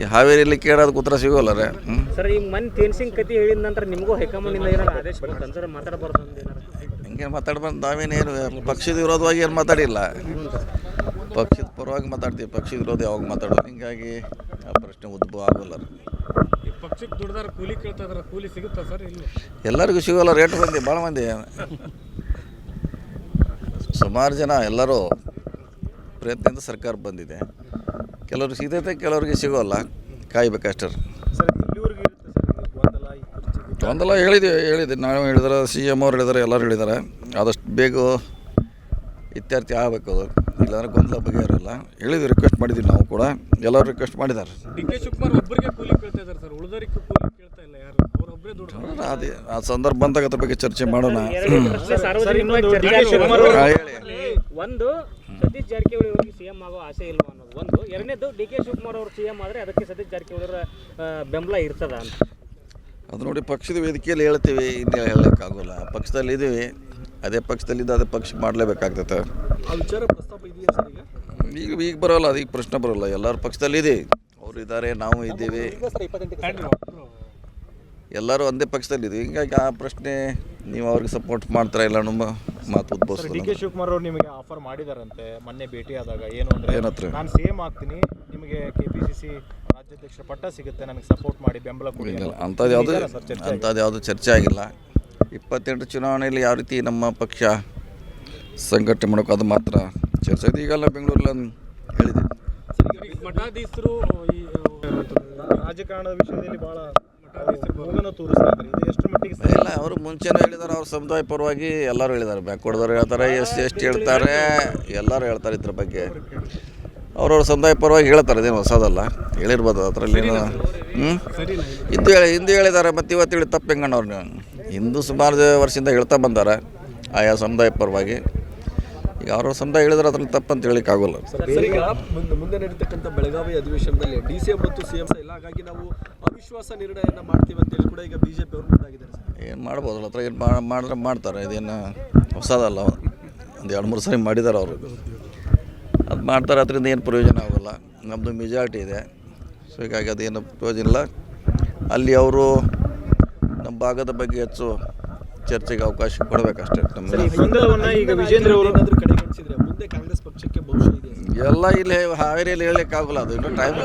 ಈ ಹಾವೇರಿಯಲ್ಲಿ ಕೇಳೋದು ಉತ್ತರ ಸಿಗೋಲ್ಲ ರೀ. ಸರ್ ಈಗ ಮನ್ ತೇನ್ಸಿಂಗ್ ಕತಿ ಹೇಳಿದ ನಂತರ ನಿಮಗೂ ಹೈಕಮಾಂಡಿಂದ ಏನಾರ ಆದೇಶ ಬರುತ್ತೆ ಸರ್ ಮಾತಾಡಬಾರ್ದು ಹಿಂಗೇನು ಏನಾರ ಹಿಂಗೆ ಮಾತಾಡ್ಬಂದು ನಾವೇನೇನು ಪಕ್ಷದ ವಿರೋಧವಾಗಿ ಏನು ಮಾತಾಡಿಲ್ಲ. ಪಕ್ಷದ ಪರವಾಗಿ ಮಾತಾಡ್ತೀವಿ ಪಕ್ಷದ ವಿರೋಧ ಯಾವಾಗ ಮಾತಾಡೋದು? ಹಿಂಗಾಗಿ ಆ ಪ್ರಶ್ನೆ ಉದ್ಭವ ಆಗೋಲ್ಲ ರೀ. ಈ ಪಕ್ಷಕ್ಕೆ ದುಡ್ದಾರ ಕೂಲಿ ಕೇಳ್ತಾ ಕೂಲಿ ಸಿಗುತ್ತಾ ಸರ್ ಇಲ್ಲ? ಎಲ್ಲರಿಗೂ ಸಿಗೋಲ್ಲ ರೇಟ್ ಬಂದಿ ಭಾಳ ಮಂದಿ. ಸುಮಾರು ಜನ ಎಲ್ಲರೂ ಪ್ರಯತ್ನದಿಂದ ಸರ್ಕಾರ ಬಂದಿದೆ. ಕೆಲವ್ರಿಗೆ ಸಿಗ್ತೈತೆ ಕೆಲವ್ರಿಗೆ ಸಿಗೋಲ್ಲ ಕಾಯ್ಬೇಕಷ್ಟೇ ಒಂದಲ್ಲ ಹೇಳಿದೆ ಹೇಳಿದೆ. ನಾವು ಹೇಳಿದ್ರೆ ಸಿ ಎಂ ಅವ್ರು ಹೇಳಿದಾರೆ ಎಲ್ಲರೂ ಹೇಳಿದ್ದಾರೆ ಆದಷ್ಟು ಬೇಗ ಇತ್ಯರ್ಥ ಆಗಬೇಕು ಅದು. ಇಲ್ಲಾಂದ್ರೆ ಗೊಂದಲ ಬಗೆಹರಲ್ಲ ಹೇಳಿದ್ವಿ ರಿಕ್ವೆಸ್ಟ್ ಮಾಡಿದ್ವಿ ನಾವು ಕೂಡ. ಎಲ್ಲರೂ ರಿಕ್ವೆಸ್ಟ್ ಮಾಡಿದ್ದಾರೆ. ಡಿ ಕೆ ಶಿವಕುಮಾರ್ ಒಬ್ಬರಿಗೆ ಕೂಲಿ ಕೇಳ್ತಾ ಇದಾರೆ ಸರ್. ಉಳಿದವರಿಗೆ ಕೂಲಿ ಕೇಳ್ತಾ ಇಲ್ಲ ಯಾರು? ಅವ್ರೊಬ್ಬರೇ ದುಡ್ಡು ಅದೇ. ಆ ಸಂದರ್ಭ ಬಂದಾಗ ಅದ್ರ ಬಗ್ಗೆ ಚರ್ಚೆ ಮಾಡೋಣ. ಹೇಳಿ. ಒಂದು ಸತೀಶ್ ಜಾರಕಿಹೊಳಿ ಅವರಿಗೆ ಸಿಎಂ ಆಗೋ ಆಸೆ ಇಲ್ವಾ ಅನ್ನೋದು. ಒಂದು ಎರಡನೇದು ಡಿ ಕೆ ಶಿವಕುಮಾರ್ ಅವರು ಸಿಎಂ ಆದರೆ ಅದಕ್ಕೆ ಸತೀಶ್ ಜಾರಕಿಹೊಳಿ ಅವರ ಬೆಂಬಲ ಇರ್ತದ ಅಂತ. ಅದು ನೋಡಿ ಪಕ್ಷದ ವೇದಿಕೆಯಲ್ಲಿ ಹೇಳ್ತೀವಿ ಇನ್ನು ಹೇಳೋಕ್ಕಾಗೋಲ್ಲ ಪಕ್ಷದಲ್ಲಿ ಇದ್ದೀವಿ ಅದೇ ಪಕ್ಷದಲ್ಲಿದ್ದು ಅದೇ ಪಕ್ಷ ಮಾಡಲೇಬೇಕಾಗ್ತದೆ. ಆ ವಿಚಾರ ಪ್ರಸ್ತಾಪ ಇದೆಯಾ ಸರ್ ಈಗ? ಈಗ ಈಗ ಬರೋಲ್ಲ ಅದೀಗ ಪ್ರಶ್ನೆ ಬರೋಲ್ಲ. ಎಲ್ಲರ ಪಕ್ಷದಲ್ಲಿ ಇದೆ ಅವರು ಇದ್ದಾರೆ ನಾವು ಇದ್ದೀವಿ. ಎಲ್ಲರೂ ಒಂದೇ ಪಕ್ಷದಲ್ಲಿ ಇದ್ದೀವಿ ಹಿಂಗಾಗಿ ಆ ಪ್ರಶ್ನೆ ನೀವು ಅವ್ರಿಗೆ ಸಪೋರ್ಟ್ ಮಾಡ್ತಾರ ಇಲ್ಲ ಅನ್ನೋ ಮ- ಮಾತು ಸರ್ ಡಿ ಕೆ ಉದ್ಭವಿಸ್ತದೆ ಶಿವಕುಮಾರ್ ಅವರು ನಿಮಗೆ ಆಫರ್ ಮಾಡಿದಾರಂತೆ ಮೊನ್ನೆ ಭೇಟಿ ಆದಾಗ ಏನು ಅಂದ್ರೆ ಏನತ್ರ? ನಾನು ಸೇಮ್ ಆಗ್ತೀನಿ ನಿಮಗೆ ಕೆಪಿಸಿಸಿ ಪಿ ಸಿ ಸಿ ರಾಜ್ಯಾಧ್ಯಕ್ಷ ಪಟ್ಟ ಸಿಗುತ್ತೆ ನನಗೆ ಸಪೋರ್ಟ್ ಮಾಡಿ ಬೆಂಬಲ ಕೊಡಿ ಇಲ್ಲ ಅಂತ. ಅಂಥದ್ದು ಯಾವುದು ಸರ್ ಚರ್ಚೆ? ಅಂಥದ್ದು ಯಾವುದು ಚರ್ಚೆ ಆಗಿಲ್ಲ. ಇಪ್ಪತ್ತೆಂಟು ಚುನಾವಣೆಯಲ್ಲಿ ಯಾವ ರೀತಿ ನಮ್ಮ ಪಕ್ಷ ಸಂಘಟನೆ ಮಾಡೋಕೆ ಅದು ಮಾತ್ರ ಚರ್ಚೆ ಆಗಿದೆ ಈಗೆಲ್ಲ ಬೆಂಗಳೂರಲ್ಲಿ ಹೇಳಿದೆ. ಮಠಾಧೀಶರು ಈ ರಾಜಕಾರಣದ ವಿಷಯದಲ್ಲಿ ಬಹಳ ಇಲ್ಲ ಅವರು ಮುಂಚೆನೂ ಹೇಳಿದ್ದಾರೆ ಅವ್ರ ಸಮುದಾಯ ಪರವಾಗಿ ಎಲ್ಲರೂ ಹೇಳಿದ್ದಾರೆ ಬ್ಯಾಕ್ವರ್ಡ್ದವ್ರು ಹೇಳ್ತಾರೆ ಎಷ್ಟು ಎಷ್ಟು ಹೇಳ್ತಾರೆ ಎಲ್ಲರೂ ಹೇಳ್ತಾರೆ ಇದ್ರ ಬಗ್ಗೆ. ಅವ್ರವ್ರ ಸಮುದಾಯ ಪರವಾಗಿ ಹೇಳ್ತಾರೆ ಅದೇನು ಹೊಸದಲ್ಲ. ಹೇಳಿರ್ಬೋದು ಅದರಲ್ಲಿ ಹ್ಞೂ ಇಂದು ಹೇಳಿ ಹಿಂದೂ ಹೇಳಿದ್ದಾರೆ ಮತ್ತು ಇವತ್ತು ಹೇಳಿ ತಪ್ಪು ಹೆಂಗಣ್ಣವ್ರು ನೀವು ಹಿಂದೂ ಸುಮಾರು ವರ್ಷದಿಂದ ಹೇಳ್ತಾ ಬಂದಾರೆ ಆಯಾ ಸಮುದಾಯ ಪರವಾಗಿ. ಈಗ ಅವ್ರ ಸಮುದಾಯ ಹೇಳಿದ್ರೆ ಅದ್ರಲ್ಲಿ ತಪ್ಪು ಅಂತ ಆಗೋಲ್ಲ ಸರ್ ಈಗ ಮುಂದೆ ಮುಂದೆ ನಡೀತಕ್ಕಂಥ ಬೆಳಗಾವಿ ಅಧಿವೇಶನದಲ್ಲಿ ಡಿ ಸಿ ಎಂ ಮತ್ತು ಸಿ ಎಂ ಇಲ್ಲ ಹಾಗಾಗಿ ನಾವು ಅವಿಶ್ವಾಸ ನಿರ್ಣಯನ ಮಾಡ್ತೀವಿ ಅಂತೇಳಿ ಕೂಡ ಈಗ ಬಿಜೆಪಿ ಅವರು ಮುಂದಾಗಿದ್ದಾರೆ ಏನು ಮಾಡ್ಬೋದಲ್ಲ ಹತ್ರ ಏನು ಮಾಡಿದ್ರೆ ಮಾಡ್ತಾರೆ ಇದೇನು ಹೊಸದಲ್ಲ. ಒಂದು ಎರಡು ಮೂರು ಸರಿ ಮಾಡಿದ್ದಾರೆ ಅವರು. ಅದು ಮಾಡ್ತಾರೆ ಅದರಿಂದ ಏನು ಪ್ರಯೋಜನ ಆಗೋಲ್ಲ. ನಮ್ಮದು ಮೆಜಾರಿಟಿ ಇದೆ. ಸೊ ಹೀಗಾಗಿ ಅದೇನು ಪ್ರಯೋಜನ ಇಲ್ಲ. ಅಲ್ಲಿ ಅವರು ನಮ್ಮ ಭಾಗದ ಬಗ್ಗೆ ಹೆಚ್ಚು ಚರ್ಚೆಗೆ ಅವಕಾಶ ಕೊಡಬೇಕಷ್ಟೇ ನಮ್ಮ ಈಗ ವಿಜೇಂದ್ರ ಅವರು ಮುಂದೆ ಕಾಂಗ್ರೆಸ್ ಪಕ್ಷಕ್ಕೆ ಭವಿಷ್ಯ ಇದೆ ಎಲ್ಲ ಇಲ್ಲಿ ಹಾವೇರಿಯಲ್ಲಿ ಹೇಳಲಿಕ್ಕಾಗಲ್ಲ ಅದು ಇನ್ನೂ ಟೈಮ್